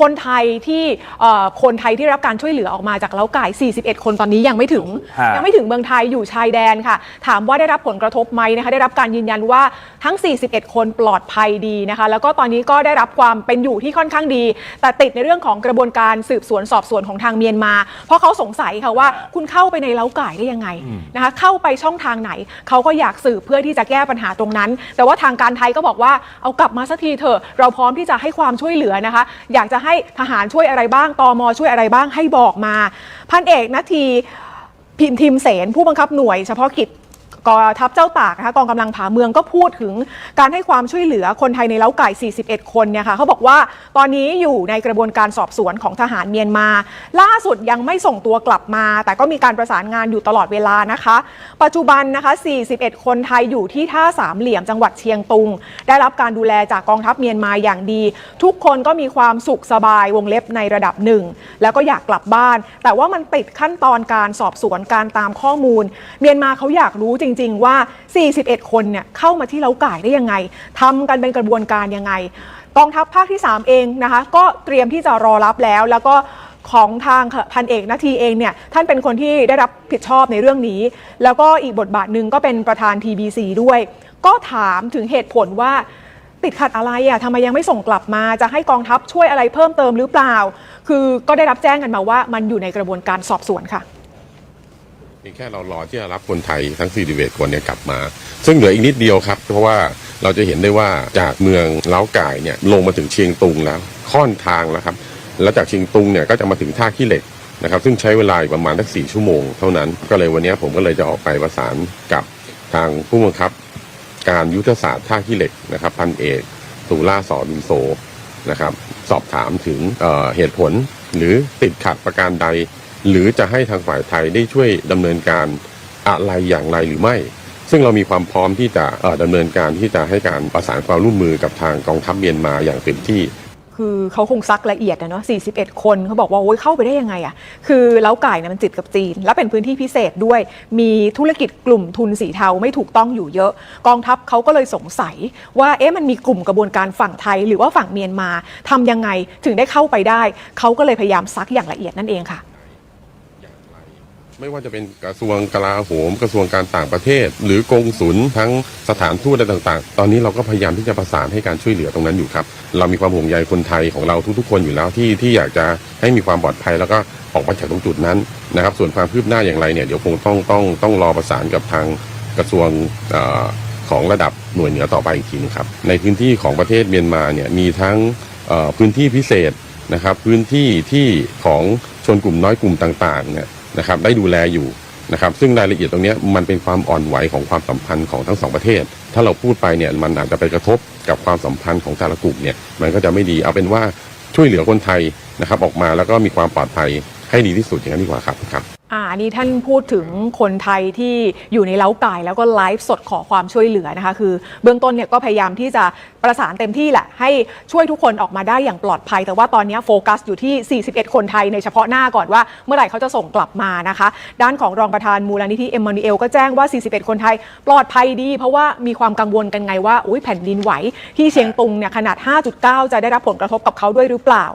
คนไทยที่เอ่อคนไทยที่รับการช่วยเหลือออกมาจากเล้าไก่ 41 คนตอนนี้ยังไม่ถึงฮะยังไม่ถึงเมืองไทยอยู่ชายแดนค่ะ ถามว่าได้รับผลกระทบไหมนะคะได้รับการยืนยันว่าทั้ง 41 คนปลอดภัยดีนะคะ แล้วก็ตอนนี้ก็ได้รับความเป็นอยู่ที่ค่อนข้างดี แต่ติดในเรื่องของกระบวนการสืบสวนสอบสวนของทางเมียนมา เพราะเขาสงสัยค่ะว่าคุณเข้าไปในเล้าไก่ได้ยังไงนะคะเข้าไปช่องทางไหน เขาก็อยากสืบเพื่อที่จะแก้ปัญหาตรงนั้น แต่ว่าทางการไทยก็บอกว่าเอากลับมาสักทีเถอะเราพร้อมที่จะให้ความช่วยเหลือนะคะ อยากจะให้ทหารช่วยอะไรบ้างตอมช่วยอะไรบ้างให้บอกมา พันเอกนาทีพิมพ์ทีมเสนผู้บังคับหน่วยเฉพาะกิจ กองทัพเจ้าตากนะคะกองกำลังผาเมืองก็พูดถึงการให้ความช่วยเหลือคนไทยในเล้าไก่ 41 คนเนี่ยค่ะเขาบอกว่าตอนนี้อยู่ในกระบวนการสอบสวนของทหารเมียนมา ล่าสุดยังไม่ส่งตัวกลับมา แต่ก็มีการประสานงานอยู่ตลอดเวลานะคะ ปัจจุบันนะคะ 41 คนไทยอยู่ที่ท่าสามเหลี่ยมจังหวัดเชียงตุง ได้รับการดูแลจากกองทัพเมียนมาอย่างดี ทุกคนก็มีความสุขสบายวงเล็บในระดับหนึ่งแล้วก็อยากกลับบ้าน แต่ว่ามันติดขั้นตอนการสอบสวนการตามข้อมูล เมียนมาเขาอยากรู้จริงๆ ว่า 41 คนเนี่ยเข้ามาที่เล้าไก่ได้ยังไงทำกันเป็นกระบวนการยังไง กองทัพภาคที่ 3 เองนะคะ ก็เตรียมที่จะรอรับแล้ว แล้วก็ของทางพันเอกนาทีเองเนี่ยท่านเป็นคนที่ได้รับผิดชอบในเรื่องนี้ แล้วก็อีกบทบาทหนึ่งก็เป็นประธาน TBC ด้วย ก็ถามถึงเหตุผลว่าติดขัดอะไรอะทำไมยังไม่ส่งกลับมาจะให้กองทัพช่วยอะไรเพิ่มเติมหรือเปล่า คือก็ได้รับแจ้งกันมาว่ามันอยู่ในกระบวนการสอบสวนค่ะ เพียงแค่เรารอที่จะรับคนไทยทั้ง 41 คนเนี่ยกลับมา ซึ่งเหลืออีกนิดเดียวครับ เพราะว่าเราจะเห็นได้ว่าจากเมืองเล้าก่ายเนี่ยลงมาถึงเชียงตุงแล้ว ค่อนทางแล้วครับ แล้วจากเชียงตุงเนี่ยก็จะมาถึงท่าขี้เหล็กนะครับซึ่งใช้เวลาประมาณสักสี่ชั่วโมงเท่านั้น ก็เลยวันนี้ผมก็เลยจะออกไปประสานกับทางผู้บังคับ การยุทธศาสตร์ท่าขี้เหล็กนะครับพันเอกตุล่าสอดุนโซนะครับสอบถามถึงเเหตุผลหรือติดขัดประการใด หรือจะให้ทางฝ่ายไทยได้ช่วยดำเนินการอะไรอย่างไรหรือไม่ ซึ่งเรามีความพร้อมที่จะเอ่อดำเนินการที่จะให้การประสานความร่วมมือกับทางกองทัพเมียนมาอย่างเต็มที่คือเขาคงซักละเอียดนะเนาะ 41 คนเขาบอกว่าโอ้ยเข้าไปได้ยังไงอะ่ะคือเล้าไก่เนี่ยมันติดกับจีน และเป็นพื้นที่พิเศษด้วย มีธุรกิจกลุ่มทุนสีเทาไม่ถูกต้องอยู่เยอะ กองทัพเขาก็เลยสงสัยว่าเอ๊ะมันมีกลุ่มกระบวนการฝั่งไทย หรือว่าฝั่งเมียนมาทำยังไงถึงได้เข้าไปได้ เขาก็เลยพยายามซักอย่างละเอียดนั่นเองค่ะ ไม่ว่าจะเป็นกระทรวงกลาโหม กระทรวงการต่างประเทศ หรือกงสุลทั้งสถานทูตอะไรต่างๆ ตอนนี้เราก็พยายามที่จะประสานให้การช่วยเหลือตรงนั้นอยู่ครับ เรามีความห่วงใยคนไทยของเราทุกๆ คนอยู่แล้วที่ที่อยากจะให้มีความปลอดภัยแล้วก็ออกมาจากตรงจุดนั้นนะครับ ส่วนความคืบหน้าอย่างไรเนี่ยเดี๋ยวคงต้องต้องต้องรอประสานกับทางกระทรวงอของระดับหน่วยเหนือต่อไปอีกทีนึงครับ ในพื้นที่ของประเทศเมียนมาเนี่ยมีทั้งพื้นที่พิเศษนะครับ พื้นที่ที่ของชนกลุ่มน้อยกลุ่มต่างๆเนี่ย นะครับได้ดูแลอยู่นะครับซึ่งรายละเอียดตรงนี้มันเป็นความอ่อนไหวของความสัมพันธ์ของทั้งสองประเทศ ถ้าเราพูดไปเนี่ยมันอาจจะไปกระทบกับความสัมพันธ์ของแต่ละกลุ่มเนี่ยมันก็จะไม่ดีเอาเป็นว่าช่วยเหลือคนไทยนะครับออกมาแล้วก็มีความปลอดภัยให้ดีที่สุดอย่างนั้นดีกว่าครับครับ นี้ท่านพูดถึงคนไทยที่อยู่ในเล้าไก่แล้วก็ไลฟ์สดขอความช่วยเหลือนะคะคือ เบื้องต้นเนี่ยก็พยายามที่จะประสานเต็มที่แหละ ให้ช่วยทุกคนออกมาได้อย่างปลอดภัย แต่ว่าตอนนี้โฟกัสอยู่ที่ 41 คนไทยในเฉพาะหน้าก่อนว่าเมื่อไหร่เขาจะส่งกลับมานะคะ ด้านของรองประธานมูลนิธิเอ็มมานูเอลก็แจ้งว่า 41 คนไทยปลอดภัยดี เพราะว่ามีความกังวลกันไงว่าอุ้ยแผ่นดินไหวที่เชียงตุงเนี่ยขนาด 5.9 จะได้รับผลกระทบกับเขาด้วยหรือเปล่า